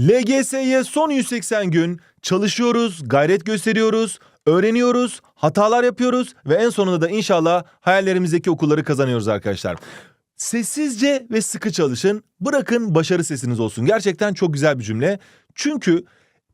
LGS'ye son 180 gün çalışıyoruz, gayret gösteriyoruz, öğreniyoruz, hatalar yapıyoruz ve en sonunda da inşallah hayallerimizdeki okulları kazanıyoruz arkadaşlar. Sessizce ve sıkı çalışın. Bırakın başarı sesiniz olsun. Gerçekten çok güzel bir cümle. Çünkü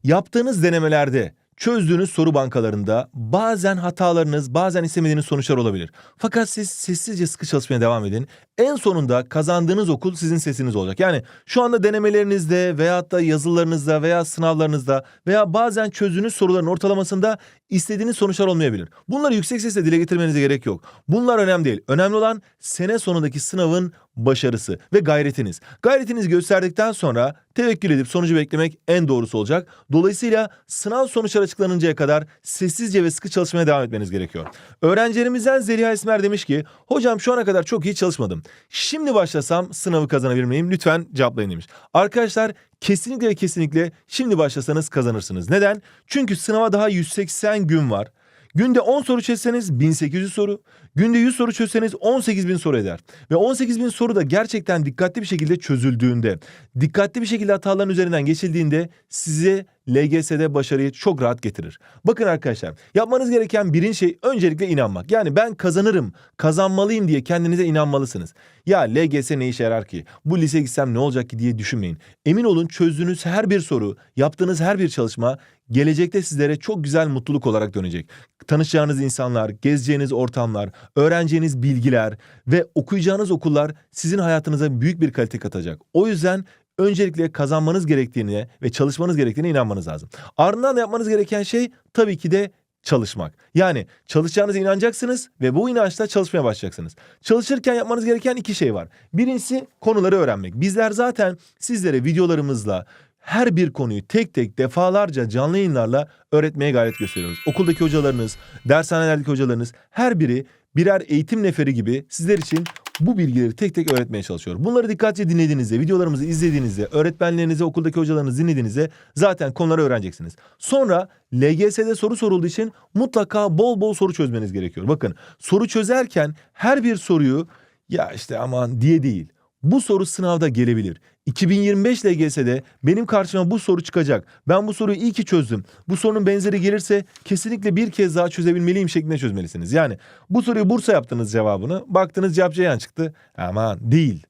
yaptığınız denemelerde, çözdüğünüz soru bankalarında bazen hatalarınız, bazen istemediğiniz sonuçlar olabilir. Fakat siz sessizce sıkı çalışmaya devam edin. En sonunda kazandığınız okul sizin sesiniz olacak. Yani şu anda denemelerinizde veyahut da yazılarınızda veya sınavlarınızda veya bazen çözdüğünüz soruların ortalamasında istediğiniz sonuçlar olmayabilir. Bunları yüksek sesle dile getirmenize gerek yok. Bunlar önemli değil. Önemli olan sene sonundaki sınavın başarısı ve gayretiniz. Gayretinizi gösterdikten sonra tevekkül edip sonucu beklemek en doğrusu olacak. Dolayısıyla sınav sonuçları açıklanıncaya kadar sessizce ve sıkı çalışmaya devam etmeniz gerekiyor. Öğrencilerimizden Zeliha Esmer demiş ki, hocam şu ana kadar çok iyi çalışmadım. Şimdi başlasam sınavı kazanabilir miyim? Lütfen cevaplayın demiş. Arkadaşlar kesinlikle ve kesinlikle şimdi başlasanız kazanırsınız. Neden? Çünkü sınava daha 180 gün var. Günde 10 soru çözseniz 1800 soru, günde 100 soru çözseniz 18.000 soru eder. Ve 18.000 soru da gerçekten dikkatli bir şekilde çözüldüğünde, dikkatli bir şekilde hataların üzerinden geçildiğinde size LGS'de başarıyı çok rahat getirir. Bakın arkadaşlar, yapmanız gereken birinci şey öncelikle inanmak. Yani ben kazanırım, kazanmalıyım diye kendinize inanmalısınız. Ya LGS ne işe yarar ki? Bu lise gitsem ne olacak ki diye düşünmeyin. Emin olun çözdüğünüz her bir soru, yaptığınız her bir çalışma gelecekte sizlere çok güzel mutluluk olarak dönecek. Tanışacağınız insanlar, gezeceğiniz ortamlar, öğreneceğiniz bilgiler ve okuyacağınız okullar sizin hayatınıza büyük bir kalite katacak. O yüzden öncelikle kazanmanız gerektiğine ve çalışmanız gerektiğine inanmanız lazım. Ardından da yapmanız gereken şey tabii ki de çalışmak. Yani çalışacağınıza inanacaksınız ve bu inançla çalışmaya başlayacaksınız. Çalışırken yapmanız gereken iki şey var. Birincisi konuları öğrenmek. Bizler zaten sizlere videolarımızla her bir konuyu tek tek defalarca canlı yayınlarla öğretmeye gayret gösteriyoruz. Okuldaki hocalarınız, dershanelerdeki hocalarınız her biri birer eğitim neferi gibi sizler için bu bilgileri tek tek öğretmeye çalışıyor. Bunları dikkatli dinlediğinizde, videolarımızı izlediğinizde, öğretmenlerinize, okuldaki hocalarınızı dinlediğinizde zaten konuları öğreneceksiniz. Sonra LGS'de soru sorulduğu için mutlaka bol bol soru çözmeniz gerekiyor. Bakın soru çözerken her bir soruyu ya işte aman diye değil. Bu soru sınavda gelebilir. 2025 LGS'de benim karşıma bu soru çıkacak. Ben bu soruyu iyi ki çözdüm. Bu sorunun benzeri gelirse kesinlikle bir kez daha çözebilmeliyim şeklinde çözmelisiniz. Yani bu soruyu Bursa yaptınız cevabını. Baktınız cevap Ceyhan çıktı. Aman değil.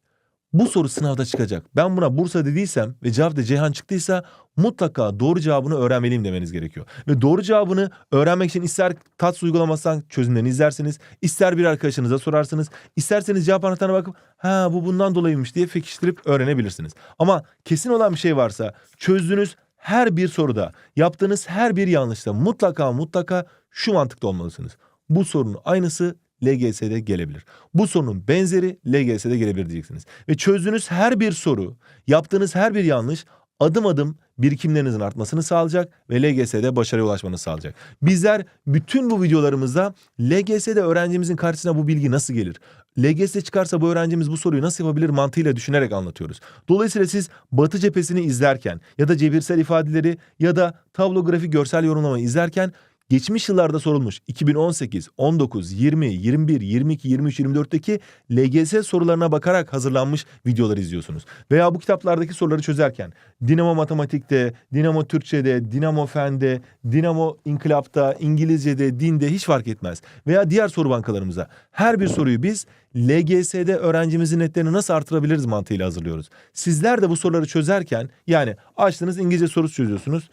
Bu soru sınavda çıkacak. Ben buna Bursa dediysem ve cevap da Ceyhan çıktıysa mutlaka doğru cevabını öğrenmeliyim demeniz gerekiyor. Ve doğru cevabını öğrenmek için ister TATS uygulamasından çözümlerini izlersiniz, ister bir arkadaşınıza sorarsınız, isterseniz cevap anahtarına bakıp ha bu bundan dolayıymış diye pekiştirip öğrenebilirsiniz. Ama kesin olan bir şey varsa çözdüğünüz her bir soruda, yaptığınız her bir yanlışta mutlaka mutlaka şu mantıkta olmalısınız. Bu sorunun aynısı LGS'de gelebilir. Bu sorunun benzeri LGS'de gelebilir diyeceksiniz. Ve çözdüğünüz her bir soru, yaptığınız her bir yanlış adım adım birikimlerinizin artmasını sağlayacak ve LGS'de başarıya ulaşmanızı sağlayacak. Bizler bütün bu videolarımızda LGS'de öğrencimizin karşısına bu bilgi nasıl gelir? LGS çıkarsa bu öğrencimiz bu soruyu nasıl yapabilir mantığıyla düşünerek anlatıyoruz. Dolayısıyla siz Batı cephesini izlerken ya da cebirsel ifadeleri ya da tablo grafik görsel yorumlamayı izlerken geçmiş yıllarda sorulmuş 2018, 19, 20, 21, 22, 23, 24'teki LGS sorularına bakarak hazırlanmış videolar izliyorsunuz. Veya bu kitaplardaki soruları çözerken Dinamo Matematik'te, Dinamo Türkçe'de, Dinamo Fen'de, Dinamo İnkılap'ta, İngilizce'de, dinde hiç fark etmez. Veya diğer soru bankalarımıza her bir soruyu biz LGS'de öğrencimizin netlerini nasıl artırabiliriz mantığıyla hazırlıyoruz. Sizler de bu soruları çözerken yani açtınız İngilizce sorusu çözüyorsunuz.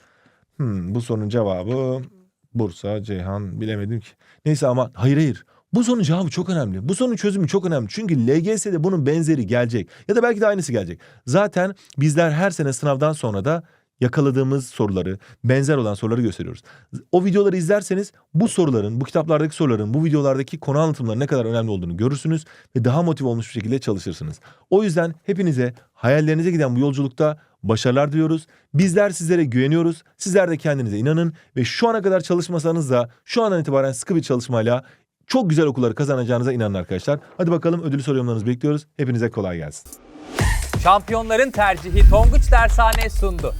Hmm, bu sorunun cevabı Bursa, Ceyhan bilemedim ki. Neyse ama hayır hayır. Bu sorunun cevabı çok önemli. Bu sorunun çözümü çok önemli. Çünkü LGS'de bunun benzeri gelecek. Ya da belki de aynısı gelecek. Zaten bizler her sene sınavdan sonra da yakaladığımız soruları, benzer olan soruları gösteriyoruz. O videoları izlerseniz bu soruların, bu kitaplardaki soruların, bu videolardaki konu anlatımları ne kadar önemli olduğunu görürsünüz ve daha motive olmuş bir şekilde çalışırsınız. O yüzden hepinize hayallerinize giden bu yolculukta başarılar diliyoruz. Bizler sizlere güveniyoruz. Sizler de kendinize inanın ve şu ana kadar çalışmasanız da şu andan itibaren sıkı bir çalışmayla çok güzel okulları kazanacağınıza inanın arkadaşlar. Hadi bakalım ödül soru yorumlarınızı bekliyoruz. Hepinize kolay gelsin. Şampiyonların tercihi Tonguç Dershane sundu.